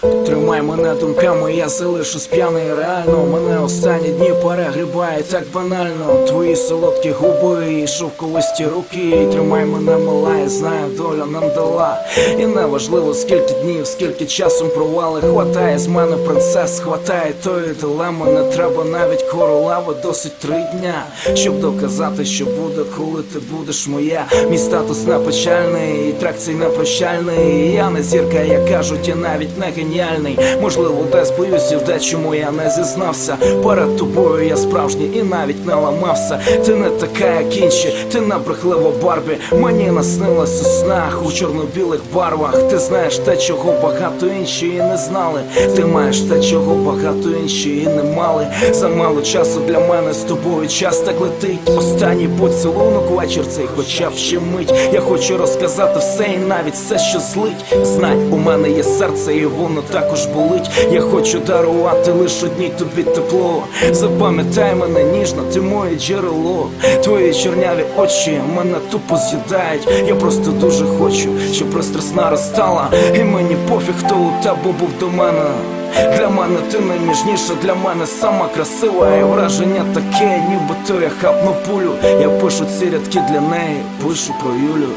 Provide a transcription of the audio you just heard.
Тримай мене думками, я залишусь п'яний реально. Мене останні дні перегрібає так банально. Твої солодкі губи і шовковисті руки. Тримай мене мила, я знаю, доля нам дала. І не важливо, скільки днів, скільки часом провали. Хватає з мене принцес, хватає тої дилеми. Не треба навіть королеви, досить три дня, щоб доказати, що буде, коли ти будеш моя. Мій статус не печальний, і трек цей прощальний. І Я не зірка, як кажуть, я навіть не геніальний. Можливо, десь боюсь, і в дечому я не зізнався. Перед тобою я справжній і навіть не ламався. Ти не така, як інші, ти не брехлива Барбі. Мені наснилось у снах у чорно-білих барвах. Ти знаєш те, чого багато інші і не знали. Ти маєш те, чого багато інші і не мали. Замало часу для мене з тобою час так летить. Останній поцілунок вечір цей, хоча б ще мить. Я хочу розказати все і навіть все, що злить. Знай, у мене є серце, і воно також болить. Я хочу дарувати лише одній тобі тепло. Запам'ятай мене ніжно, ти моє джерело. Твої чорняві очі мене тупо з'їдають. Я просто дуже хочу, щоб пристрасна розстала. І мені пофіг, хто у тебе був до мене. Для мене ти найніжніша, для мене сама красива І враження таке, ніби то я хапнув пулю Я пишу ці рядки для неї, пишу про Юлю